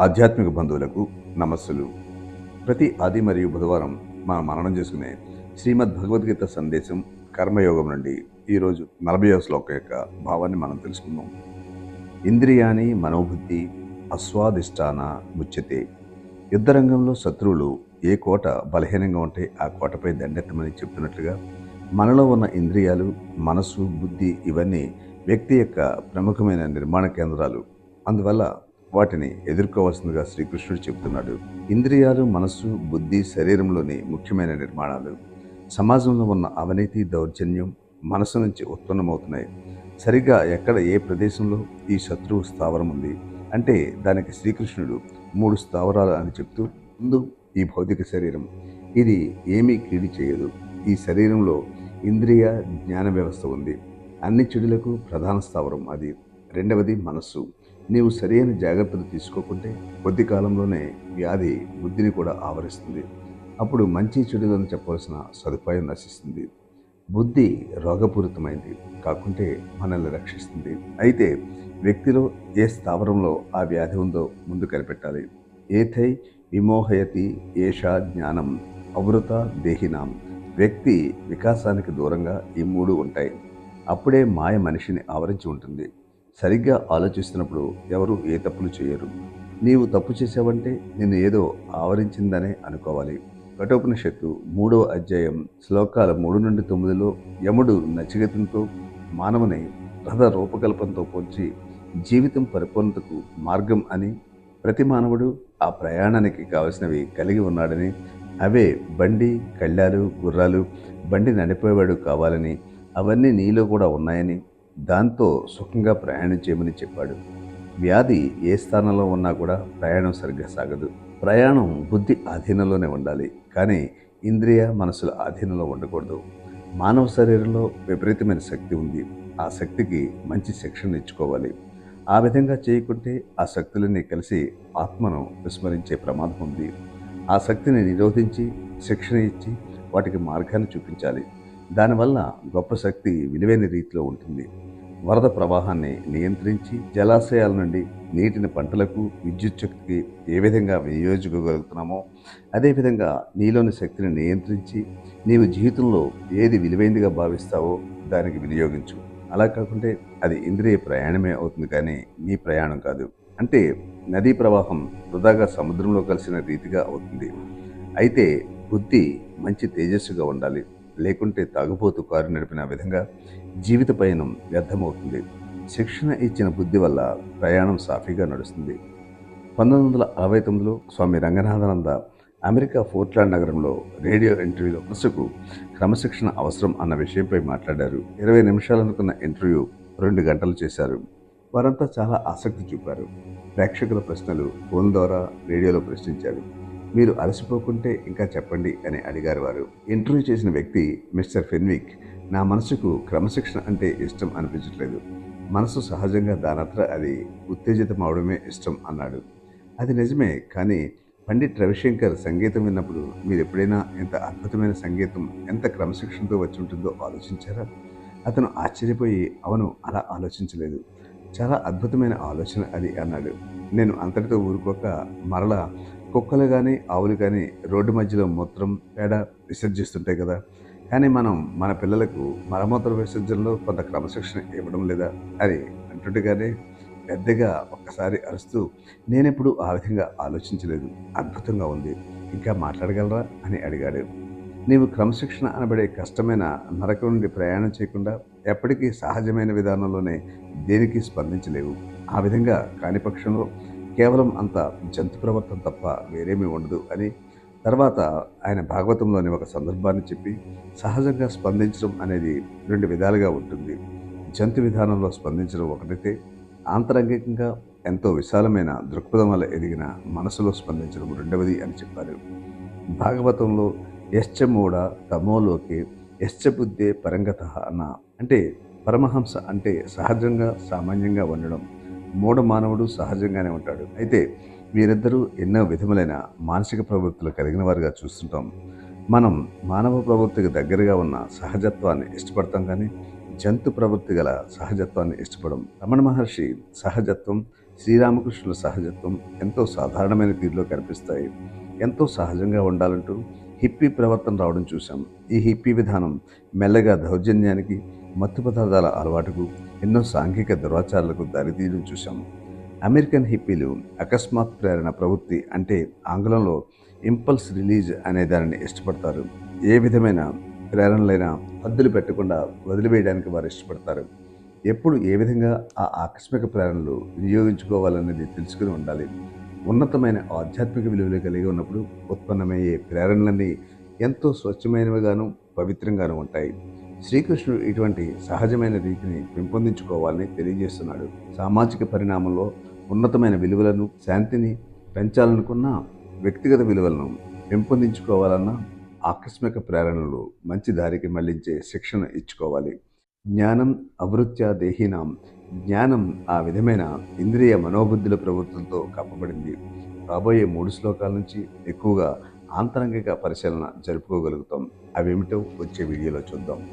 ఆధ్యాత్మిక బంధువులకు నమస్సులు. ప్రతి ఆది మరియు బుధవారం మనం మననం చేసుకునే శ్రీమద్ భగవద్గీత సందేశం కర్మయోగం నుండి ఈరోజు నలభై శ్లోకం యొక్క భావాన్ని మనం తెలుసుకుందాం. ఇంద్రియాని మనోబుద్ధి అస్వాదిష్టాన ముచ్యతే. యుద్ధరంగంలో శత్రువులు ఏ కోట బలహీనంగా ఉంటే ఆ కోటపై దండెత్తమని చెప్తున్నట్లుగా మనలో ఉన్న ఇంద్రియాలు మనసు బుద్ధి ఇవన్నీ వ్యక్తి యొక్క ప్రముఖమైన నిర్మాణ కేంద్రాలు. అందువల్ల వాటిని ఎదుర్కోవాల్సిందిగా శ్రీకృష్ణుడు చెబుతున్నాడు. ఇంద్రియాలు మనస్సు బుద్ధి శరీరంలోని ముఖ్యమైన నిర్మాణాలు. సమాజంలో ఉన్న అవినీతి దౌర్జన్యం మనసు నుంచి ఉత్పన్నమవుతున్నాయి. సరిగ్గా ఎక్కడ ఏ ప్రదేశంలో ఈ శత్రువు స్థావరం ఉంది అంటే దానికి శ్రీకృష్ణుడు మూడు స్థావరాలు అని చెప్తూ ముందు ఈ భౌతిక శరీరం. ఇది ఏమీ కీడి చేయదు. ఈ శరీరంలో ఇంద్రియ జ్ఞాన వ్యవస్థ ఉంది. అన్ని చెడులకు ప్రధాన స్థావరం అది. రెండవది మనస్సు. నీవు సరైన జాగ్రత్తలు తీసుకోకుంటే కొద్ది కాలంలోనే వ్యాధి బుద్ధిని కూడా ఆవరిస్తుంది. అప్పుడు మంచి చెడులను చెప్పవలసిన సదుపాయం నశిస్తుంది. బుద్ధి రోగపూరితమైంది కాకుంటే మనల్ని రక్షిస్తుంది. అయితే వ్యక్తిలో ఏ స్థావరంలో ఆ వ్యాధి ఉందో ముందు కనిపెట్టాలి. ఏథై విమోహయతి ఏషా జ్ఞానం అవృత దేహినాం. వ్యక్తి వికాసానికి దూరంగా ఈ మూడు ఉంటాయి. అప్పుడే మాయ మనిషిని ఆవరించి ఉంటుంది. సరిగ్గా ఆలోచిస్తున్నప్పుడు ఎవరు ఏ తప్పులు చేయరు. నీవు తప్పు చేసావంటే నిన్ను ఏదో ఆవరించిందనే అనుకోవాలి. కఠోపనిషత్తు మూడవ అధ్యాయం శ్లోకాల మూడు నుండి తొమ్మిదిలో యముడు నచిగతంతో మానవుని రథ రూపకల్పంతో పోల్చి జీవితం పరిపూర్ణతకు మార్గం అని ప్రతి మానవుడు ఆ ప్రయాణానికి కావలసినవి కలిగి ఉన్నాడని అవే బండి కళ్ళాలు గుర్రాలు బండి నడిపేవాడు కావాలని అవన్నీ నీలో కూడా ఉన్నాయని దాంతో సుఖంగా ప్రయాణం చేయమని చెప్పాడు. వ్యాధి ఏ స్థానంలో ఉన్నా కూడా ప్రయాణం సరిగ్గా సాగదు. ప్రయాణం బుద్ధి ఆధీనంలోనే ఉండాలి. కానీ ఇంద్రియ మనసుల ఆధీనంలో ఉండకూడదు. మానవ శరీరంలో విపరీతమైన శక్తి ఉంది. ఆ శక్తికి మంచి శిక్షణ ఇచ్చుకోవాలి. ఆ విధంగా చేయకుంటే ఆ శక్తులన్నీ కలిసి ఆత్మను విస్మరించే ప్రమాదం ఉంది. ఆ శక్తిని నిరోధించి శిక్షణ ఇచ్చి వాటికి మార్గాన్ని చూపించాలి. దానివల్ల గొప్ప శక్తి విలువైన రీతిలో ఉంటుంది. వరద ప్రవాహాన్ని నియంత్రించి జలాశయాల నుండి నీటిని పంటలకు విద్యుత్ శక్తికి ఏ విధంగా వినియోగించుకోగలుగుతున్నామో అదేవిధంగా నీలోని శక్తిని నియంత్రించి నీవు జీవితంలో ఏది విలువైందిగా భావిస్తావో దానికి వినియోగించు. అలా కాకుంటే అది ఇంద్రియ ప్రయాణమే అవుతుంది కానీ నీ ప్రయాణం కాదు. అంటే నదీ ప్రవాహం వృధాగా సముద్రంలో కలిసిన రీతిగా అవుతుంది. అయితే బుద్ధి మంచి తేజస్సుగా ఉండాలి. లేకుంటే తాగుబోతు కారు నడిపిన విధంగా జీవిత పయనం వ్యర్థమవుతుంది. శిక్షణ ఇచ్చిన బుద్ధి వల్ల ప్రయాణం సాఫీగా నడుస్తుంది. పంతొమ్మిది వందల అరవై తొమ్మిదిలో స్వామి రంగనాథానంద అమెరికా ఫోర్ట్లాండ్ నగరంలో రేడియో ఇంటర్వ్యూలో మనసుకు క్రమశిక్షణ అవసరం అన్న విషయంపై మాట్లాడారు. ఇరవై నిమిషాలనుకున్న ఇంటర్వ్యూ రెండు గంటలు చేశారు. వారంతా చాలా ఆసక్తి చూపారు. ప్రేక్షకుల ప్రశ్నలు ఫోన్ ద్వారా రేడియోలో ప్రశ్నించారు. మీరు అలసిపోకుంటే ఇంకా చెప్పండి అని అడిగారు వారు. ఇంటర్వ్యూ చేసిన వ్యక్తి మిస్టర్ ఫెన్విక్ నా మనసుకు క్రమశిక్షణ అంటే ఇష్టం అనిపించట్లేదు. మనసు సహజంగా దానత్ర అది ఉత్తేజితం అవడమే ఇష్టం అన్నాడు. అది నిజమే కానీ పండిట్ రవిశంకర్ సంగీతం విన్నప్పుడు మీరు ఎప్పుడైనా ఎంత అద్భుతమైన సంగీతం ఎంత క్రమశిక్షణతో వచ్చి ఉంటుందో ఆలోచించారా? అతను ఆశ్చర్యపోయి అవను అలా ఆలోచించలేదు. చాలా అద్భుతమైన ఆలోచన అది అన్నాడు. నేను అంతటితో ఊరుకోక మరలా కుక్కలు కానీ ఆవులు కానీ రోడ్డు మధ్యలో మూత్రం పేడ విసర్జిస్తుంటాయి కదా. కానీ మనం మన పిల్లలకు మలమూత్ర విసర్జనలో కొంత క్రమశిక్షణ ఇవ్వడం లేదా? అని అంటుండగానే పెద్దగా ఒక్కసారి అరుస్తూ నేనెప్పుడు ఆ విధంగా ఆలోచించలేదు. అద్భుతంగా ఉంది. ఇంకా మాట్లాడగలరా? అని అడిగాడు. నీవు క్రమశిక్షణ అనబడే కష్టమైన నరకం నుండి ప్రయాణం చేయకుండా ఎప్పటికీ సహజమైన విధానంలోనే దేనికి స్పందించలేవు. ఆ విధంగా కాని పక్షంలో కేవలం అంత జంతు ప్రవర్తన తప్ప వేరేమీ ఉండదు అని తర్వాత ఆయన భాగవతంలోని ఒక సందర్భాన్ని చెప్పి సహజంగా స్పందించడం అనేది రెండు విధాలుగా ఉంటుంది. జంతు విధానంలో స్పందించడం ఒకటైతే ఆంతరంగికంగా ఎంతో విశాలమైన దృక్పథం వల్ల ఎదిగిన మనసులో స్పందించడం రెండవది అని చెప్పారు. భాగవతంలో యశ్చమూడ తమోలోకి యశ్చ బుద్ధే పరంగత అన్న అంటే పరమహంస అంటే సహజంగా సామాన్యంగా ఉండడం మూఢ మానవుడు సహజంగానే ఉంటాడు. అయితే వీరిద్దరూ ఎన్నో విధములైన మానసిక ప్రవృత్తులు కలిగిన వారుగా చూస్తుంటాం. మనం మానవ ప్రవృత్తికి దగ్గరగా ఉన్న సహజత్వాన్ని ఇష్టపడతాం కానీ జంతు ప్రవృత్తి గల సహజత్వాన్ని ఇష్టపడం రమణ మహర్షి సహజత్వం శ్రీరామకృష్ణుల సహజత్వం ఎంతో సాధారణమైన తీరులో కనిపిస్తాయి. ఎంతో సహజంగా ఉండాలంటూ హిప్పీ ప్రవర్తన రావడం చూసాం ఈ హిప్పీ విధానం మెల్లగా దౌర్జన్యానికి మత్తు పదార్థాల అలవాటుకు ఎన్నో సాంఘిక దురాచారాలకు దారితీయడం చూశాము అమెరికన్ హిప్పీలు అకస్మాత్ ప్రేరణ ప్రవృత్తి అంటే ఆంగ్లంలో ఇంపల్స్ రిలీజ్ అనే దానిని ఇష్టపడతారు. ఏ విధమైన ప్రేరణలైనా హద్దులు పెట్టకుండా వదిలివేయడానికి వారు ఇష్టపడతారు. ఎప్పుడు ఏ విధంగా ఆ ఆకస్మిక ప్రేరణలు వినియోగించుకోవాలనేది తెలుసుకుని ఉండాలి. ఉన్నతమైన ఆధ్యాత్మిక విలువలు కలిగి ఉన్నప్పుడు ఉత్పన్నమయ్యే ప్రేరణలన్నీ ఎంతో స్వచ్ఛమైనవిగాను పవిత్రంగాను ఉంటాయి. శ్రీకృష్ణుడు ఇటువంటి సహజమైన రీతిని పెంపొందించుకోవాలని తెలియజేస్తున్నాడు. సామాజిక పరిణామంలో ఉన్నతమైన విలువలను శాంతిని పెంచాలనుకున్న వ్యక్తిగత విలువలను పెంపొందించుకోవాలన్న ఆకస్మిక ప్రేరణలు మంచి దారికి మళ్ళించే శిక్షణ ఇచ్చుకోవాలి. జ్ఞానం అవృత్య దేహీనాం. జ్ఞానం ఆ విధమైన ఇంద్రియ మనోబుద్ధుల ప్రవృత్తులతో కప్పబడింది రాబోయే మూడు శ్లోకాల నుంచి ఎక్కువగా ఆంతరంగిక పరిశీలన జరుపుకోగలుగుతాం. అవేమిటో వచ్చే వీడియోలో చూద్దాం.